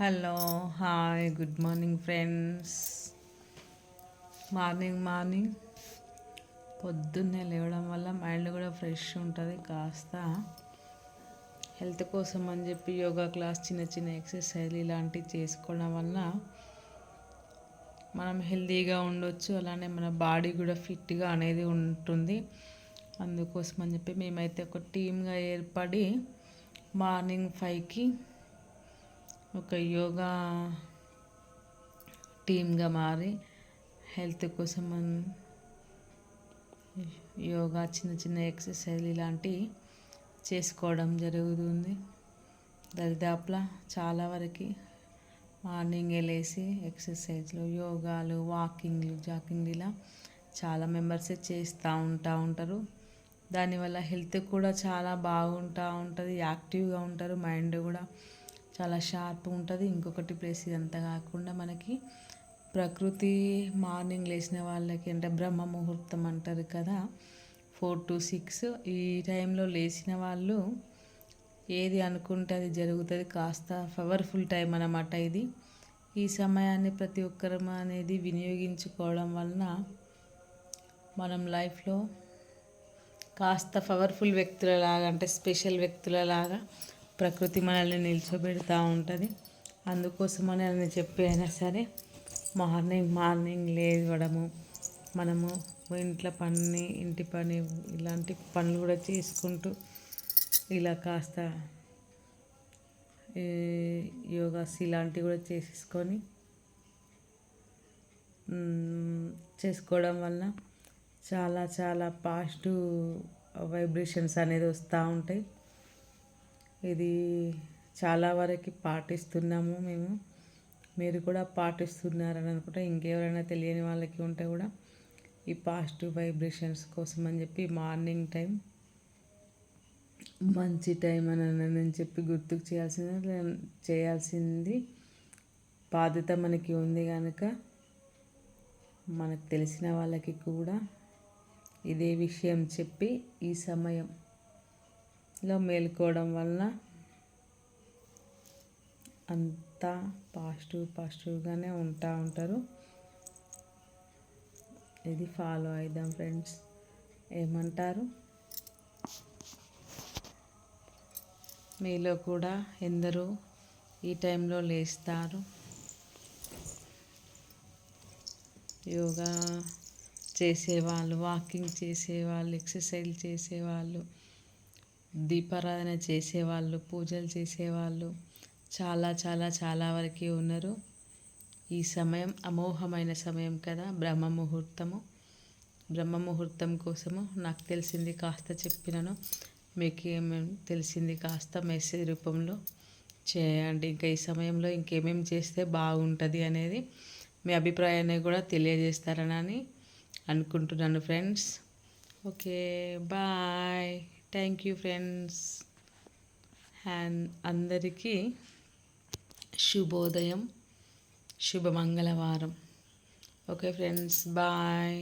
Hello hi good morning friends. Morning morning. పొద్దున్నే లేవడం వల్ల మైండ్ కూడా ఫ్రెష్ ఉంటుంది. కాస్త హెల్త్ కోసం అని చెప్పి యోగా క్లాస్ చిన్న చిన్న ఎక్సర్సైజ్ ఇలాంటివి చేసుకోవడం వల్ల మనం హెల్తీగా ఉండొచ్చు. అలానే మన బాడీ కూడా ఫిట్గా అనేది ఉంటుంది. అందుకోసం అని చెప్పి మేమైతే ఒక టీమ్గా ఏర్పడి మార్నింగ్ ఫైవ్కి ఒక యోగా టీమ్గా మారి హెల్త్ కోసం యోగా చిన్న చిన్న ఎక్సర్సైజ్ ఇలాంటివి చేసుకోవడం జరుగుతుంది. దరిదాపులా చాలా వరకు మార్నింగ్ వెళ్ళేసి ఎక్సర్సైజ్లు యోగాలు వాకింగ్లు జాకింగ్లు ఇలా చాలా మెంబర్సే చేస్తూ ఉంటా ఉంటారు. దానివల్ల హెల్త్ కూడా చాలా బాగుంటూ ఉంటుంది యాక్టివ్గా ఉంటారు మైండ్ కూడా చాలా షార్ప్ ఉంటుంది. ఇంకొకటి ప్లేస్ ఇదంతా కాకుండా మనకి ప్రకృతి మార్నింగ్ లేచిన వాళ్ళకి అంటే బ్రహ్మ ముహూర్తం అంటారు కదా. ఫోర్ టు సిక్స్ ఈ టైంలో లేచిన వాళ్ళు ఏది అనుకుంటే అది జరుగుతుంది. కాస్త పవర్ఫుల్ టైం అన్నమాట ఇది. ఈ సమయాన్ని ప్రతి ఒక్కరం అనేది వినియోగించుకోవడం వలన మనం లైఫ్లో కాస్త పవర్ఫుల్ వ్యక్తులలాగా అంటే స్పెషల్ వ్యక్తులలాగా ప్రకృతి మనల్ని నిల్చోబెడతా ఉంటుంది. అందుకోసమని అని చెప్పి అయినా సరే మార్నింగ్ మార్నింగ్ లేవడము మనము ఇంట్లో పని ఇంటి పని ఇలాంటి పనులు కూడా చేసుకుంటూ ఇలా కాస్త యోగాస్ ఇలాంటివి కూడా చేసుకొని చేసుకోవడం వల్ల చాలా చాలా పాజిటివ్ వైబ్రేషన్స్ అనేది వస్తూ ఉంటాయి. ఇది చాలా వరకు పాటిస్తున్నాము మేము. మీరు కూడా పాటిస్తున్నారని అనుకుంటే. ఇంకెవరైనా తెలియని వాళ్ళకి ఉంటే కూడా ఈ పాజిటివ్ వైబ్రేషన్స్ కోసం అని చెప్పి మార్నింగ్ టైం మంచి టైం అని అని చెప్పి గుర్తుకు చేయాల్సింది చేయాల్సింది. బాధ్యత మనకి ఉంది కనుక మనకు తెలిసిన వాళ్ళకి కూడా ఇదే విషయం చెప్పి ఈ సమయం లో మేలుకోవడం వలన అంతా పాజిటివ్ పాజిటివ్గానే ఉంటా ఉంటారు. ఇది ఫాలో అయిదాం ఫ్రెండ్స్. ఏమంటారు? మీలో కూడా ఎందరూ ఈ టైంలో లేస్తారు. యోగా చేసేవాళ్ళు వాకింగ్ చేసేవాళ్ళు ఎక్సర్సైజ్ చేసేవాళ్ళు దీపారాధన చేసేవాళ్ళు పూజలు చేసేవాళ్ళు చాలా చాలా చాలా వరకు ఉన్నారు. ఈ సమయం అమోఘమైన సమయం కదా బ్రహ్మ ముహూర్తము. బ్రహ్మ ముహూర్తం కోసము నాకు తెలిసింది కాస్త చెప్పినాను. మీకు ఏమేమి తెలిసింది కాస్త మెసేజ్ రూపంలో చేయండి. ఇంకా ఈ సమయంలో ఇంకేమేమి చేస్తే బాగుంటుంది అనేది మీ అభిప్రాయాన్ని కూడా తెలియజేస్తారని అనుకుంటున్నాను friends. Okay bye. Thank you friends. And అందరికీ శుభోదయం శుభ మంగళవారం ఓకే ఫ్రెండ్స్ బాయ్.